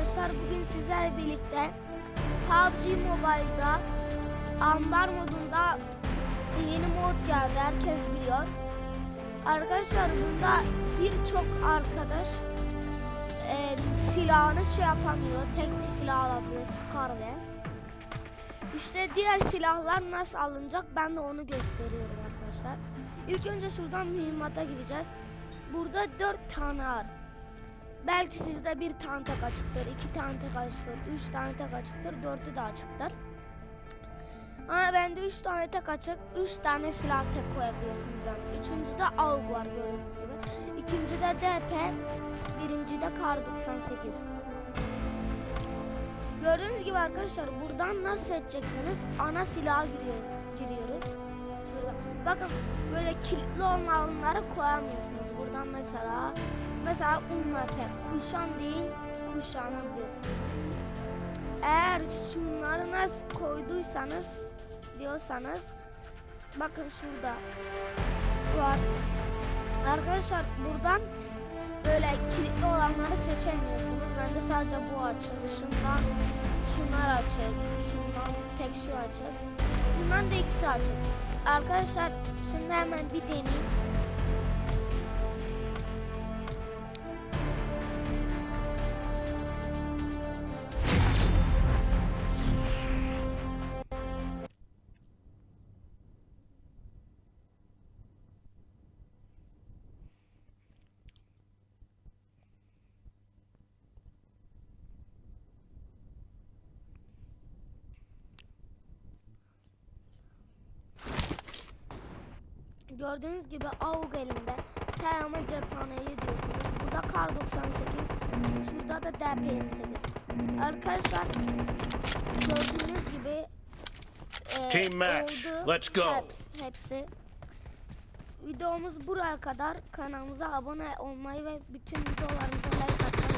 arkadaşlar bugün sizlerle birlikte PUBG Mobile'da Ambar modunda yeni mod geldi herkes biliyor. Arkadaşlar bunda birçok arkadaş e, silahını şey yapamıyor. Tek bir silah alabiliyor Scar diye. İşte diğer silahlar nasıl alınacak ben de onu gösteriyorum arkadaşlar. İlk önce şuradan mühimmata gireceğiz. Burada 4 tane var. Belki sizde bir tane tek açıktır, iki tane tek açıktır, üç tane tek açıktır, dördü de açıktır. Ama bende üç tane tek açık, üç tane silah tek koyabiliyorsunuz yani. Üçüncüde AUG var gördüğünüz gibi. İkincide DP, birincide Kar 98. Gördüğünüz gibi arkadaşlar buradan nasıl seçeceksiniz? Ana silaha giriyor, giriyoruz. Şurada. Bakın böyle kilitli olmayanları koyamıyorsunuz. Buradan mesela mesela UMP kuşan değil kuşanabiliyorsunuz. Eğer şunları nasıl koyduysanız diyorsanız bakın şurada var. Arkadaşlar buradan böyle kilitli olanları seçemiyorsunuz. Bende sadece bu açık. Şunlar açık. Şundan tek şu açık. Bundan da ikisi açık. Arkadaşlar şimdi hemen bir deneyeyim. Gördüğünüz gibi AUG elimde. Tayama cephaneyi diyorsunuz. Burada Kar 98. Şurada da DP 28. Arkadaşlar gördüğünüz gibi e, Team match, oldu. let's go. Hepsi, hepsi. Videomuz buraya kadar. Kanalımıza abone olmayı ve bütün videolarımıza like atmayı